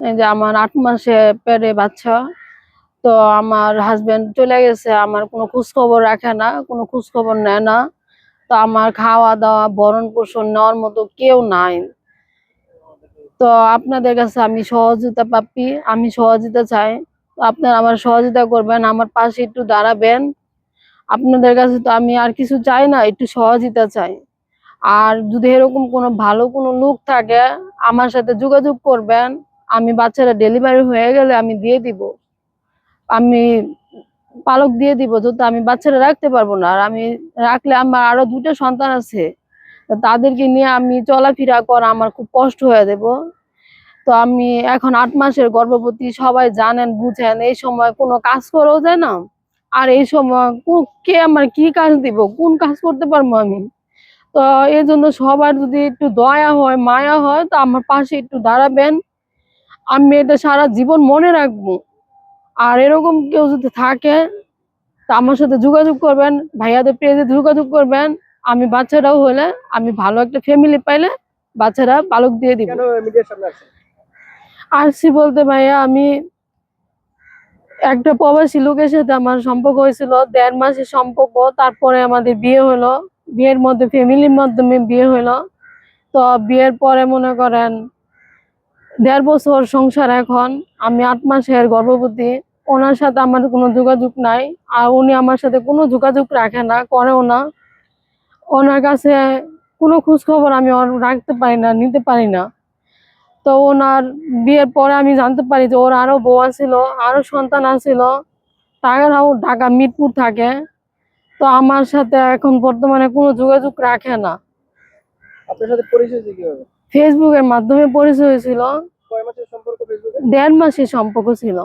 এই যে আমার আট মাসে পেটে বাচ্চা, তো আমার হাজবেন্ড চলে গেছে, আমার কোনো খোঁজ খবর রাখে না, কোনো খোঁজ খবর নেয় না। তো আমার খাওয়া দাওয়া ভরণ পোষণ নেওয়ার মতো কেউ নাই। তো আপনাদের কাছে আমি সহযোগিতা পাপি, আমি সহযোগিতা চাই। তো আপনারা আমার সহযোগিতা করবেন, আমার পাশে একটু দাঁড়াবেন। আপনাদের কাছে তো আমি আর কিছু চাই না, একটু সহযোগিতা চাই। আর যদি এরকম কোনো ভালো কোনো লোক থাকে, আমার সাথে যোগাযোগ করবেন। আমি বাচ্চারা ডেলিভারি হয়ে গেলে আমি দিয়ে দিব। আমি পালক দিয়ে দিব যেহেতু আমি বাচ্চারা রাখতে পারব না। আর আমি রাখলে আমার আরও দুটো সন্তান আছে। তাদেরকে নিয়ে আমি চলাফেরা করা আমার খুব কষ্ট হয়ে দেব। তো আমি এখন আট মাসের গর্ভবতী, সবাই জানেন, বুঝেন, এই সময় কোনো কাজ করাও যায় না। আর এই সময় কে আমার কি কাজ দিব? কোন কাজ করতে পারব আমি? তো এই জন্য সবার যদি একটু দয়া হয়, মায়া হয়, তো আমার পাশে একটু দাঁড়াবেন। আমি এটা সারা জীবন মনে রাখব। আর এরকম কেউ যদি থাকে তা আমার সাথে যোগাযোগ করবেন ভাইয়াদের পেজে যোগাযোগ করবেন। আমি বাচ্চারাও হলে আমি ভালো একটা ফ্যামিলি পাইলে বাচ্চারা পালক দিয়ে দিব। আসছি বলতে ভাইয়া আমি একটা প্রবাসী লোকের সাথে আমার সম্পর্ক হয়েছিল দেড় মাসের সম্পর্ক তারপরে আমাদের বিয়ে হলো। বিয়ের মধ্যে ফ্যামিলির মাধ্যমে বিয়ে হলো। তো বিয়ের পরে মনে করেন দেড় বছর সংসার এখন, আমি আট মাসের গর্ভবতী, ওনার সাথে আমার কোনো যোগাযোগ নাই, আর উনি আমার সাথে কোনো যোগাযোগ রাখে না, করেও না। ওনার কাছে কোনো খোঁজখবর আমি রাখতে পারি না, নিতে পারি না। তো ওনার বিয়ের পরে আমি জানতে পারি যে ওর আরও বউ ছিল আরও সন্তান আছিল। তারাও ঢাকা মিরপুর থাকে। তো আমার সাথে এখন বর্তমানে কোনো যোগাযোগ রাখে না। আপনার সাথে পরিচয় কীভাবে? ফেসবুকের মাধ্যমে পরিচয় হয়েছিল। দেড় মাসের সম্পর্ক ছিল।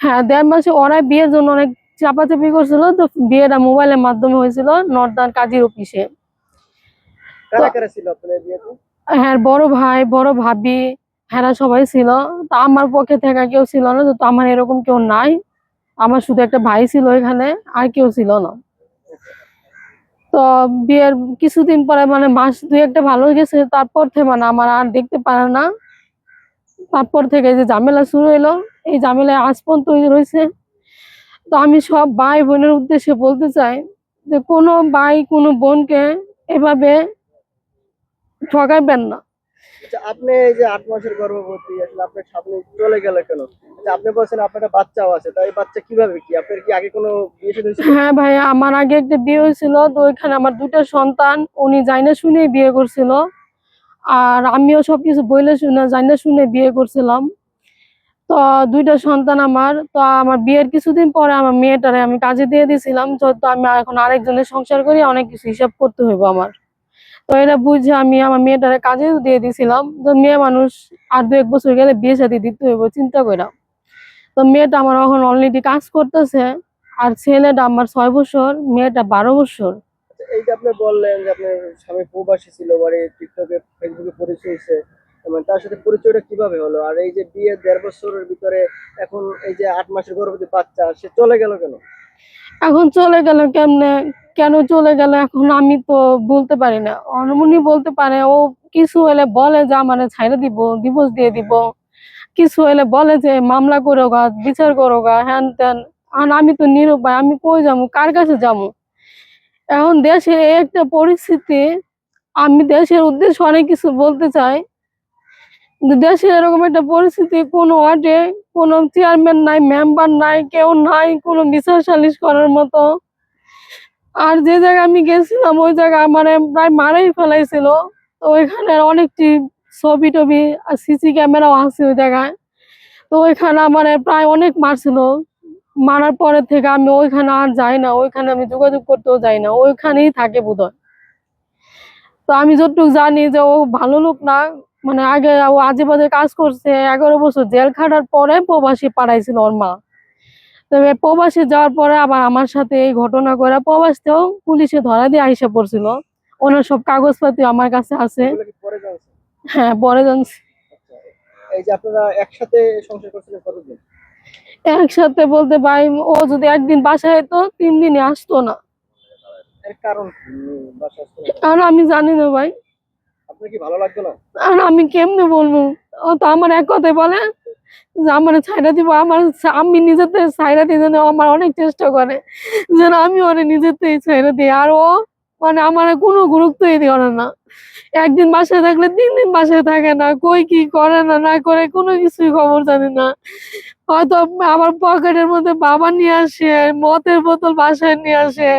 হ্যাঁ দেড় মাসে ওরাই বিয়ের জন্য অনেক চাপাচাপি করছিল তো বিয়েটা মোবাইলের মাধ্যমে হয়েছিল নর্দান কাজীর অফিসে। হ্যাঁ বড় ভাই বড় ভাবি হ্যাঁ সবাই ছিল। তা আমার পক্ষে থেকে কেউ ছিল না তো আমার এরকম কেউ নাই। আমার শুধু একটা ভাই ছিল এখানে আর কেউ ছিল না। তো বিয়ের কিছুদিন পরে মানে মাস দুই একটা ভালো গেছে, তারপর থেকে মানে আমার আর দেখতে পারে না। তারপর থেকে যে ঝামেলা শুরু হলো এই ঝামেলায় আজ পর্যন্ত রয়েছে। তো আমি সব ভাই বোনের উদ্দেশ্যে বলতে চাই যে কোনো ভাই কোনো বোনকে এভাবে ঠকাইবেন না। আচ্ছা আপনি এই যে আট মাসের গর্ভবতী, আসলে আপনার সামনে চলে গেল কেন? আচ্ছা আপনি বলছেন আপনার বাচ্চাও আছে তাই বাচ্চা কীভাবে কি? আপনার কি আগে কোনো বিয়ে হ্যাঁ ভাই আমার আগে একটা বিয়ে হয়েছিল, তো ওইখানে আমার দুটো সন্তান, উনি জাইনা শুনে বিয়ে করছিল। আর আমিও সবকিছু বইলে শুনে, জাইনা শুনে বিয়ে করছিলাম। তো দুইটা সন্তান আমার, তো আমার বিয়ের কিছুদিন পরে আমার মেয়েটারে আমি কাজে দিয়ে দিয়েছিলাম তো আমি এখন আরেকজনের সংসার করি, অনেক কিছু হিসাব করতে হইব আমার। তো এটা বুঝে আমি আমার মেয়েটার কাজে দিয়ে দিছিলাম। তো মেয়ে মানুষ আর দু এক বছর গেলে বিয়ে সাথে দিতে হইব, চিন্তা করে তো মেয়েটা আমার এখন অলরেডি কাজ করতেছে, আর ছেলেটা আমার ছয় বছর, মেয়েটা বারো বছর। এইটা এই যে আপনি বললেন যে আপনার স্বামী প্রবাসী ছিল, বাড়ি টিকটকে, ফেসবুকে পরিচয় মানে তার সাথে পরিচয়টা কীভাবে হলো? আর এই যে বিয়ে দেড় বছরের ভিতরে এখন এই যে আট মাসের গর্ভবতী বাচ্চা, সে চলে গেল কেন? এখন চলে গেল কেমনে? কেন চলে গেল এখন আমি তো বলতে পারি না। অনমনি বলতে পারে, ও কিছু হলে বলে যে আমার ছাইড়ে দিব ডিভোর্স দিয়ে দিব। কিছু হলে বলে যে মামলা করো গা, বিচার করো গা, হ্যান ত্যান। আর আমি তো নিরুপায় আমি কই যাব? কার কাছে যাব? এখন দেশের একটা পরিস্থিতি, আমি দেশের উদ্দেশ্যে অনেক কিছু বলতে চাই। দেশের এরকম একটা পরিস্থিতি, কোনো ওয়ার্ডে, কোনো চেয়ারম্যান নাই মেম্বার নাই, কেউ নাই, কোনো বিচার সালিশ করার মতো। আর যে জায়গায় আমি গেছিলাম, ওই জায়গায় আমার প্রায় মারাই ফেলাইছিল। তো ওইখানে অনেকটি ছবি টবি আর সিসি ক্যামেরাও আছে ওই জায়গায়। তো ওইখানে আমার প্রায় অনেক মারছিল। মারার পরে থেকে আমি ওইখানে আর যাই না, ওইখানে আমি যোগাযোগ করতেও যাই না, ওইখানেই থাকে বোধহয়। তো আমি যতটুকু জানি যে ও ভালো লোক না মানে আগে ও আজে বাজে কাজ করছে এগারো বছর জেল খাটার পরে প্রবাসী পাড়াইছিল ওর মা। তবে প্রবাসী যাওয়ার পরে আবার আমার সাথে এই ঘটনা করে প্রবাসতেও পুলিশে ধরা দিয়ে আইসা পড়ছিল। ওনার সব কাগজপাতি আমার কাছে আছে। হ্যাঁ পরে জানছি আচ্ছা একসাথে বলতে ভাই ও যদি একদিন বাসায় তো তিন দিনে আসতো না। কারণ আমি জানি না ভাই। আর আমি কেমনে বলব? ও তো আমার এক কথাই বলে যে আমার ছাইরা দিব, আমার আমি নিজেতে ছাইরা দিই যেন আমার অনেক চেষ্টা করে, যেন আমি ওরে নিজেতেই ছাইরা দিই। আর ও মানে আমার কোনো গুরুত্বই দিও না। একদিন বাসায় থাকলে তিন দিন বাসায় থাকে না, কই কি করে না না করে কোনো কিছুই খবর জানি না। হয়তো আমার পকেটের মধ্যে বাবা নিয়ে আসে, মদের বোতল বাসায় নিয়ে আসে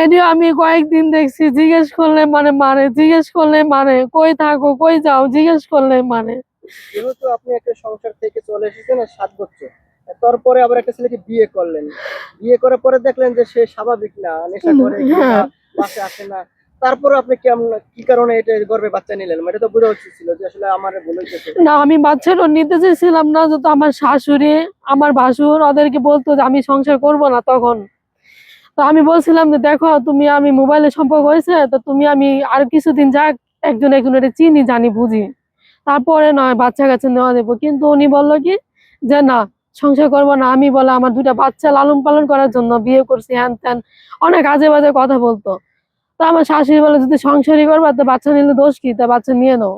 এটিও আমি কয়েকদিন দেখছি জিজ্ঞেস করলে মানে মারে জিজ্ঞেস করলে মারে কই থাকো কই যাও জিজ্ঞেস করলে মানে যেহেতু আপনি একটা সংসার থেকে চলে এসেছেন আর সাত বছর তারপরে আবার একটা ছেলেকে বিয়ে করলেন। বিয়ে করার পরে দেখলেন যে সে স্বাভাবিক না নেশা করে হ্যাঁ। বাসে আসে না। তারপরে আপনি কেমন কি কারণে এটা গর্বে বাচ্চা নিলেন? এটা তো বোঝা উচিত ছিল যে আসলে আমার ভুল হয়েছে না আমি বাচ্চাটা নিতে চেয়েছিলাম না যত আমার শাশুড়ি আমার ভাসুর ওদেরকে বলতো যে আমি সংসার করব না তখন। তো আমি বলছিলাম যে, দেখো, তুমি আমি মোবাইলে সম্পর্ক হয়েছে, তো তুমি আমি আর কিছুদিন যাক, একজন একজনের চিনি, জানি, বুঝি। তারপরে নয় বাচ্চা কাছে নেওয়া দেবো। কিন্তু উনি বলল কি, যে না, সংসার করব না। আমি বলে, আমার দুটা বাচ্চা লালন পালন করার জন্য বিয়ে করছি, হ্যান ত্যান। অনেক আজে বাজে কথা বলতো। তো আমার শাশুড়ি বলে, যদি সংসারই করবা, তো বাচ্চা নিলে দোষ কি? তা বাচ্চা নিয়ে নাও।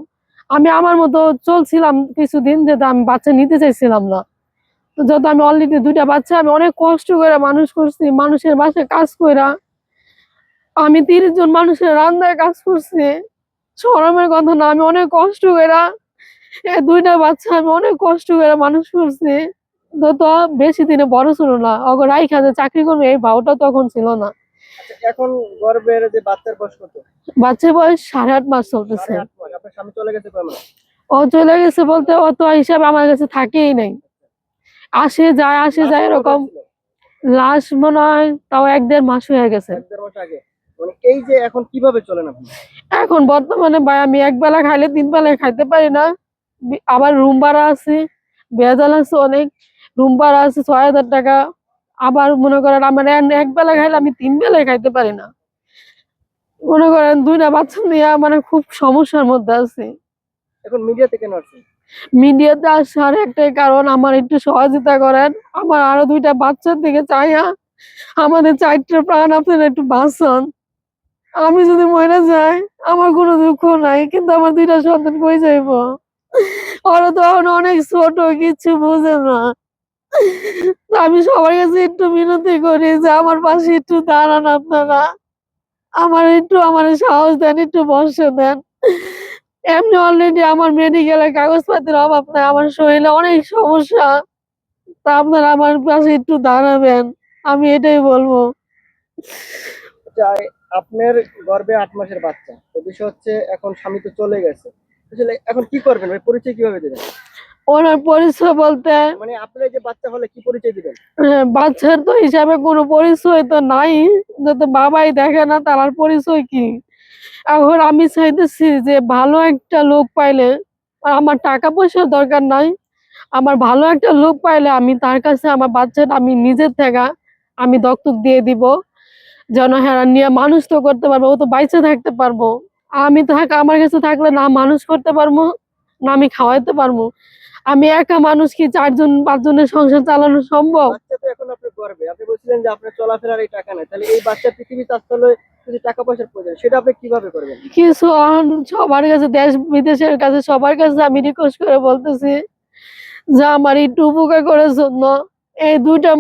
আমি আমার মতো চলছিলাম কিছুদিন যে আমি বাচ্চা নিতে চাইছিলাম না। তো যত আমি অলরেডি দুইটা বাচ্চা আমি অনেক কষ্ট করে মানুষ করছি মানুষের বাসায় কাজ কইরা। আমি তিরিশ জন মানুষের রান্নায় কাজ করছি। শরমের কথা না আমি অনেক কষ্ট এই দুইটা বাচ্চা আমি অনেক কষ্ট করে মানুষ করছি। তো তো বেশি দিনে বড় ছিল না অগর রাইখা যে চাকরি করবে এই ভাওটা তখন ছিল না। আচ্ছা, এখন গর্বের যে বাচ্চার বয়স কত? বাচ্চার বয়স সাড়ে আট মাস চলতেছে? ও চলে গেছে বলতে ও তো হিসাবে আমার কাছে থাকেই নাই। আসে যায় আসে যায় এরকম। লাশ মনে হয় তাও এক দেড় মাস হয়ে গেছে। মানে এই যে এখন কীভাবে চলেন আপনি? এখন বর্তমানে ভাই আমি এক বেলা খাইলে তিন বেলায় খাইতে পারি না। আবার রুম ভাড়া আছে বেজাল আছে অনেক। রুম ভাড়া আছে ছয় হাজার টাকা। আবার মনে করেন আমার এক- বেলা খাইলে আমি তিন বেলায় খাইতে পারি না। মনে করেন দুইটা বাচ্চা নিয়ে মানে খুব সমস্যার মধ্যে আছি। এখন মিডিয়াতে কেন আসছেন? মিডিয়াতে আসার একটাই কারণ, আমার একটু সহযোগিতা করেন। আমার আরও দুইটা বাচ্চার দিকে চাইয়া আমাদের চারটে প্রাণ, আপনারা একটু বাঁচান। আমি যদি মরে যাই, আমার কোনো দুঃখ নাই, কিন্তু আমার দুইটা সন্তান কই যাইব? ওরা তো এখন অনেক ছোট কিছু বোঝে না। আমি সবার কাছে একটু মিনতি করি যে আমার পাশে একটু দাঁড়ান আপনারা। আমার একটু, আমার সাহস দেন, একটু বসে দেন। এমনি অলরেডি আমার মেডিকেলের কাগজপাতির অভাব নাই আমার শরীরে অনেক সমস্যা। তা আপনারা আমার পাশে একটু দাঁড়াবেন আমি এটাই বলব। আপনার গর্বে আট মাসের বাচ্চা। তো বিষয় হচ্ছে এখন স্বামী তো চলে গেছে। আসলে এখন কি করবেন? ভাই পরিচয় কীভাবে দিবেন? ওনার পরিচয় বলতে মানে আপনার যে বাচ্চা হলে কি পরিচয় দিবেন? বাচ্চার তো হিসাবে কোনো পরিচয় তো নাই। যত বাবাই দেখে না তার আর পরিচয় কি? এখন আমি চাইতেছি যে ভালো একটা লোক পাইলে আর আমার টাকা পয়সার দরকার নাই। আমার ভালো একটা লোক পাইলে আমি তার কাছে আমার বাচ্চাটা আমি নিজের থেকে আমি দত্তক দিয়ে দিব। যেন হ্যাঁ নিয়ে মানুষ তো করতে পারব, ও তো বাইচে থাকতে পারব। আমি থাক, আমার কাছে থাকলে না মানুষ করতে পারব, না আমি খাওয়াইতে পারব। আমি একা মানুষ কি চারজন, পাঁচজনের সংসার চালানো সম্ভব? গর্বে আপনি বলছিলেন যে আপনার চলাফেরার এই টাকা নাই। তাহলে এই বাচ্চা পৃথিবীতে আসতে টাকা প্রয়োজন, সেটা আপনি কীভাবে করবেন? কিছু সবার কাছে, দেশ বিদেশের কাছে, সবার কাছে আমি রিকোয়েস্ট করে বলতেছি আমার একটু জন্য এই দুইটা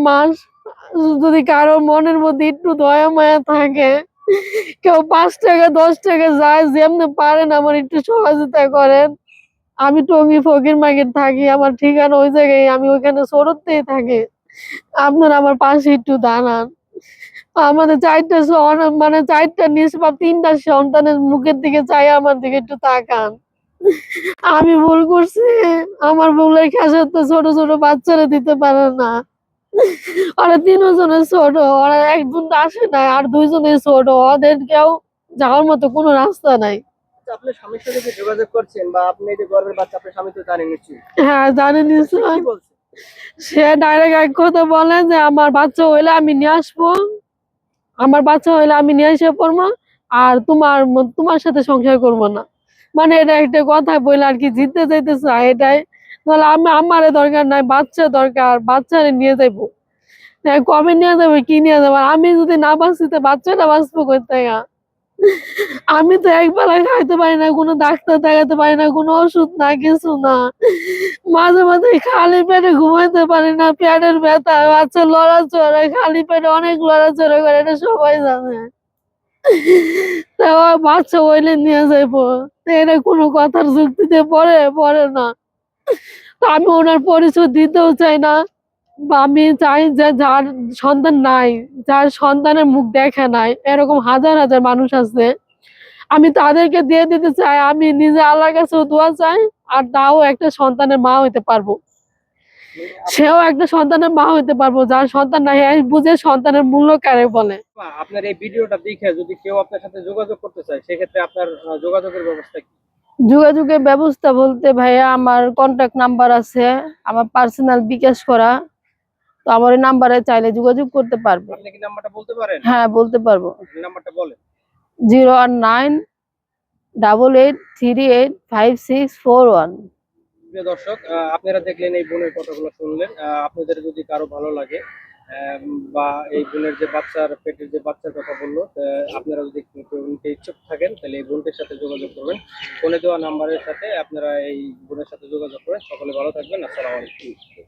যদি কারও মনের মধ্যে একটু দয়া মায়া থাকে, কেউ পাঁচ টাকা, দশ টাকা যায়, যেমনি পারেন আমার একটু সহযোগিতা করেন। আমি টঙ্গি ফকির মার্কেট থাকি, আমার ঠিকানা ওই জায়গায়, আমি ওইখানে সরতেই থাকি। আপনারা আমার পাশে একটু দাঁড়ান। আমাদের চারটা মানে চারটা নিষ্পাপ তিনটা সন্তানের মুখের দিকে চাই আমার দিকে একটু তাকান। আমি ভুল করছি? আমার ভুলের খেসার তো ছোট ছোট বাচ্চারা দিতে পারে না। ওরা তিনজনের ছোট ওরা একজন আসে না আর দুইজনের ছোট। ওদেরকেও যাওয়ার মতো কোনো রাস্তা নাই। আচ্ছা, আপনার স্বামীর সাথে যোগাযোগ করছেন? বা আপনি যে গর্বের বাচ্চা আপনার স্বামী তো জানেন নিশ্চয়ই। হ্যাঁ জানেন সে নিশ্চয় কি বলছে সে ডাইরেক্ট এক কথা বলে যে, আমার বাচ্চা হইলে আমি নিয়ে আসব। আমার বাচ্চা হইলে আমি নিয়ে এসে পড়ব আর তোমার তোমার সাথে সংসার করব না। মানে এটা একটা কথা বলে আর কি জিততে যাইতে চায় এটাই। তাহলে আমি, আমার দরকার নাই, বাচ্চা দরকার, বাচ্চারে নিয়ে যাইবো। কবে নিয়ে যাব, কি নিয়ে যাব? আমি যদি না বাঁচি, তো বাচ্চাটা বাঁচবো করতে আমি তো একবেলা খাইতে পারি না, কোনো ডাক্তার দেখাতে পারি না, কোনো ওষুধ না, কিছু না। মাঝে মাঝে খালি পেটে ঘুমাইতে পারি না, পেটের ব্যথা বাচ্চা লড়াচড়া, খালি পেটে অনেক লড়াচড়া করে, এটা সবাই জানে। তা ওই বাচ্চা ওইলে নিয়ে যাইবো। এটা কোনো কথার যুক্তিতে পড়ে পড়ে না। আমি ওনার পরিচয় দিতেও চাই না। আমি চাই যে যার সন্তান নাই যার সন্তানের মুখ দেখে নাই এরকম হাজার হাজার মানুষ আছে। আমি তাদেরকে দিয়ে দিতে চাই আমি নিজে আল্লাহর কাছে দোয়া চাই আর তাও একটা সন্তানের মা হইতে পারব। সেও একটা সন্তানের মা হইতে পারব যার সন্তান নাই বুঝে সন্তানের মূল্য কারে বলে। আপনার এই ভিডিওটা দেখে যদি কেউ আপনার সাথে যোগাযোগ করতে চায় সেক্ষেত্রে আপনার যোগাযোগের ব্যবস্থা কি? যোগাযোগের ব্যবস্থা বলতে ভাইয়া আমার কন্ট্যাক্ট নাম্বার আছে আমার পার্সোনাল বিকাশ করা। আমার এই নাম্বারে চাইলে যোগাযোগ করতে পারবে। আপনি কি নাম্বারটা বলতে পারেন? হ্যাঁ বলতে পারব। নাম্বারটা বলেন। Zero one nine double eight three eight five six four one. প্রিয় দর্শক আপনারা দেখলেন এই বোনের কথাগুলো শুনলেন। আপনাদের যদি কারও ভালো লাগে বা এই বোনের যে বাচ্চার পেটের যে বাচ্চার কথা বলল আপনারা যদি নিতে ইচ্ছুক থাকেন তাহলে এই বোনটির সাথে যোগাযোগ করবেন। ফোনে দেওয়া নাম্বারের সাথে আপনারা এই বোনের সাথে যোগাযোগ করেন। সকলে ভালো থাকবেন। আসসালামু আলাইকুম।